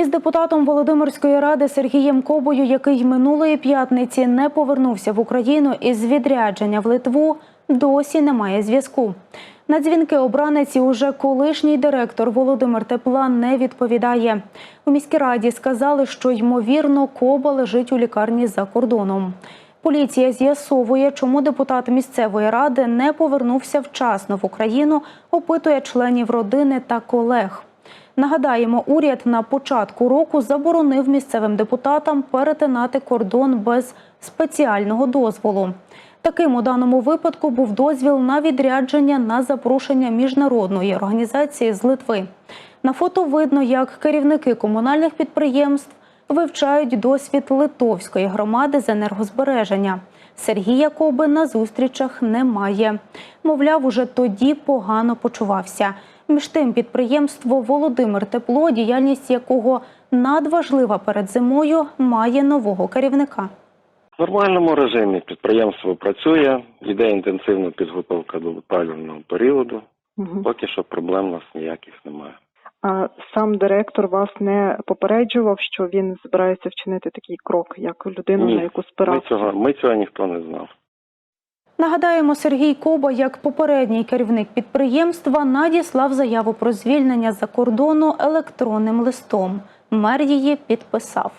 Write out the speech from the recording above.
Із депутатом Володимирської ради Сергієм Кобою, який минулої п'ятниці не повернувся в Україну із відрядження в Литву, досі немає зв'язку. На дзвінки обранець і уже колишній директор Володимир Тепла не відповідає. У міській раді сказали, що ймовірно Коба лежить у лікарні за кордоном. Поліція з'ясовує, чому депутат місцевої ради не повернувся вчасно в Україну, опитує членів родини та колег. Нагадаємо, уряд на початку року заборонив місцевим депутатам перетинати кордон без спеціального дозволу. Таким у даному випадку був дозвіл на відрядження на запрошення міжнародної організації з Литви. На фото видно, як керівники комунальних підприємств вивчають досвід литовської громади з енергозбереження. Сергія Коби на зустрічах немає. Мовляв, уже тоді погано почувався. Між тим, підприємство Володимир Тепло, діяльність якого надважлива перед зимою, має нового керівника. В нормальному режимі підприємство працює, йде інтенсивна підготовка до опалювального періоду. Мгм. Поки що проблем у нас ніяких немає. А сам директор вас не попереджував, що він збирається вчинити такий крок, як людину, Ні, на яку Ми цього, ми цього ніхто не знав. Нагадаємо, Сергій Коба, як попередній керівник підприємства, надіслав заяву про звільнення за кордону електронним листом. Мер її підписав.